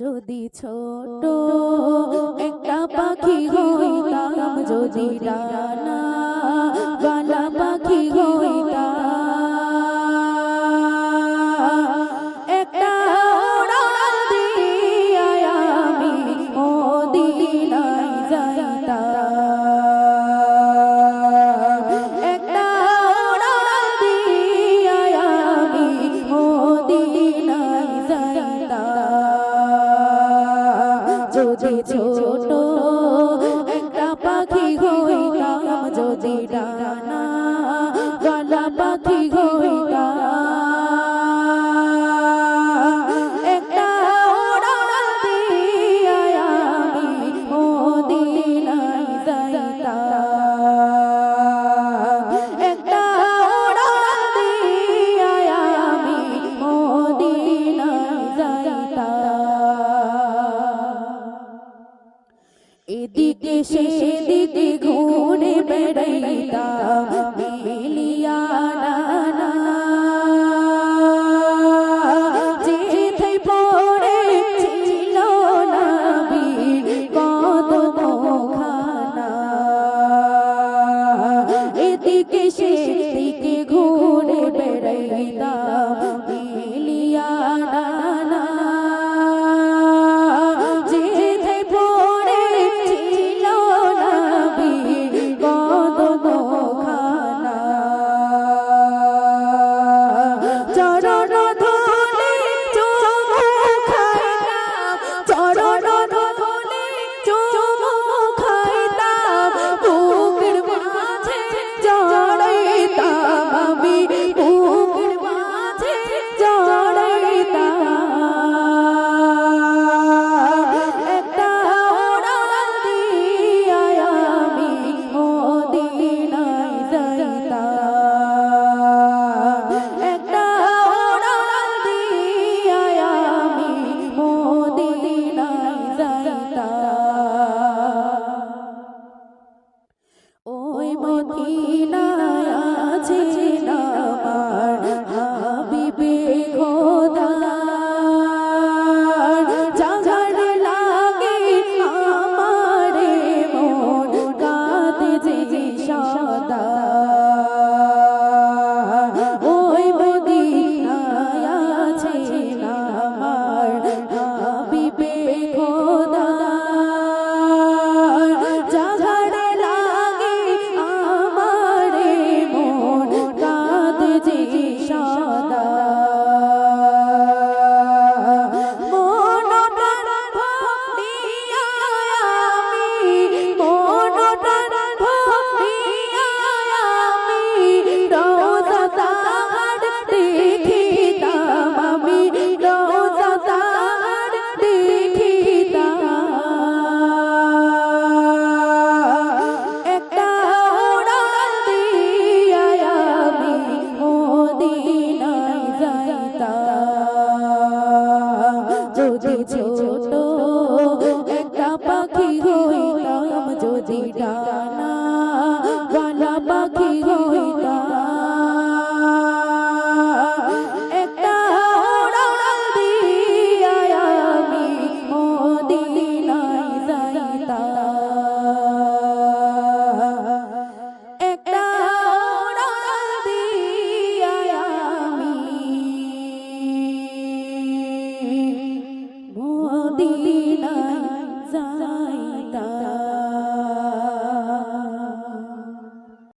যদি ছোট একটা পাখি হইতাম যদি ডানা যদি ছোট একটা পাখি হইতাম যদি ডানা গলা পাখি হই এদিকে সেদিকে ঘুরে বেড়াইতাম মিলিয়া নানা। পড়ে ঘুরে বেড়াইতা 지. মদিনায় যাইতা